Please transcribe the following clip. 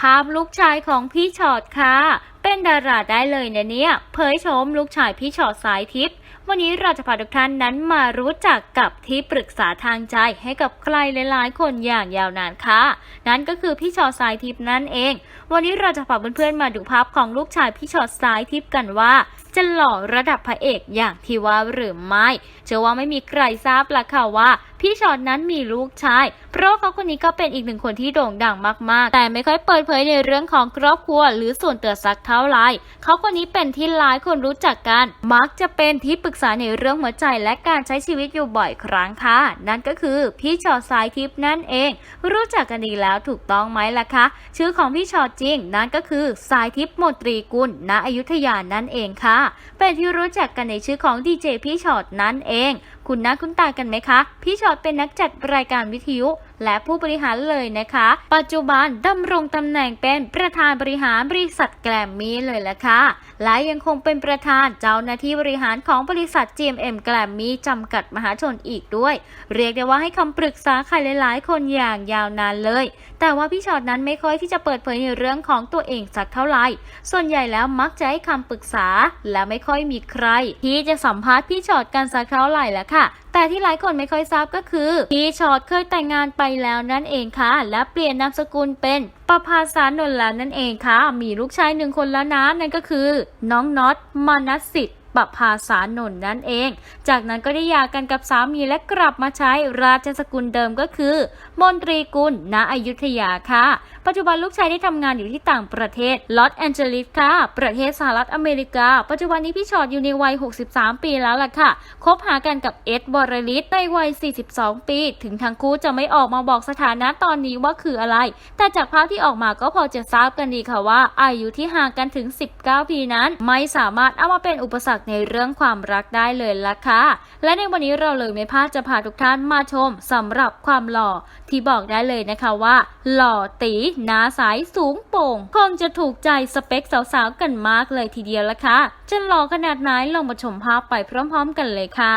ภาพลูกชายของพี่ชอดค่ะ เป็นดาราได้เลยนะเนี่ยเผยชมลูกชายพี่ชอดสายทิพย์วันนี้เราจะพาทุกท่านนั้นมารู้จักกับที่ปรึกษาทางใจให้กับใครหลาย ๆ คนอย่างยาวนานค่ะ นั่นก็คือพี่ชอดสายทิพย์นั่นเอง วันนี้เราจะพาเพื่อนๆมาดูภาพของลูกชายพี่ชอดสายทิพย์กันว่าจะหล่อระดับพระเอกอย่างที่ว่าหรือไม่ เชื่อว่าไม่มีใครทราบละค่ะว่า พี่ชอตนั้นมีลูกชาย เพราะเขาคนนี้ก็เป็นอีกหนึ่งคนที่โด่งดังมาก ๆ แต่ไม่ค่อยเปิดเผยในเรื่องของครอบครัว หรือส่วนตัวสักเท่าไหร่เขาคนนี้เป็นที่หลายคนรู้จักกัน มักจะเป็นที่ปรึกษาในเรื่องหัวใจและการใช้ชีวิตอยู่บ่อยครั้งค่ะ นั่นก็คือพี่ชอตสายทิพย์นั่นเอง รู้จักกันดีแล้วถูกต้องไหมล่ะคะ ชื่อของพี่ชอตจริง นั่นก็คือสายทิพย์มนตรีกุลณอยุธยานั่นเองค่ะเป็นที่รู้จักกันในชื่อของดีเจพี่ชอตนั่นเอง คุณน้าคุณตากันไหมคะ พี่ชอตเป็นนักจัดรายการวิทยุและผู้บริหารเลยนะคะ ปัจจุบันดำรงตำแหน่งเป็นประธานบริหารบริษัทแกรมมี่เลยละค่ะ และยังคงเป็นประธานเจ้าหน้าที่บริหารของบริษัท GMM แกรมมี่จำกัดมหาชนอีกด้วย เรียกได้ว่าให้คำปรึกษาใครหลาย ๆ คนอย่างยาวนานเลย แต่ว่าพี่ชอตนั้นไม่ค่อยที่จะเปิดเผยในเรื่องของตัวเองสักเท่าไหร่ ส่วนใหญ่แล้วมักจะให้คำปรึกษาและไม่ค่อยมีใคร ที่จะสัมภาษณ์พี่ชอตกันสักเท่าไหร่แล้วค่ะ แต่ที่หลายคนไม่ค่อยทราบก็คือ พี่ชอตเคยแต่งงานไปแล้วนั่นเองค่ะ และเปลี่ยนนามสกุลเป็นประภาสานนท์แล้วนั่นเองค่ะ มีลูกชายหนึ่งคนแล้วนะนั่นก็คือ น้องน็อตมานัสสิทธิ์ ปภาสานนท์นั่นเอง จากนั้นก็ได้หย่ากันกับสามีและกลับมาใช้ราชสกุลเดิมก็คือ มนตรีกุลณอยุธยาค่ะ ปัจจุบันลูกชายได้ทำงานอยู่ที่ต่างประเทศลอสแอนเจลิสค่ะ ประเทศสหรัฐอเมริกา ปัจจุบันนี้พี่ชอตอยู่ในวัย 63 ปีแล้วล่ะค่ะคบหากันกับเอ็ดบอรลิสในวัย 42 ปี ถึงทั้งคู่จะไม่ออกมาบอกสถานะตอนนี้ว่าคืออะไร แต่จากภาพที่ออกมาก็พอจะทราบกันดีค่ะว่า อายุที่ห่างกันถึง 19 ปีนั้น ไม่สามารถเอามาเป็นอุปสรรคในเรื่องความรักได้เลยล่ะค่ะและในวันนี้เราเลยไม่พลาดจะพาทุกท่านมาชมสำหรับความหล่อที่บอกได้เลยนะคะว่า หล่อตีหน้าสายสูงโป่งคงจะถูกใจสเปคสาวๆกันมากเลยทีเดียวละค่ะจะหล่อขนาดไหนลองมาชมภาพไปพร้อมๆ กันเลยค่ะ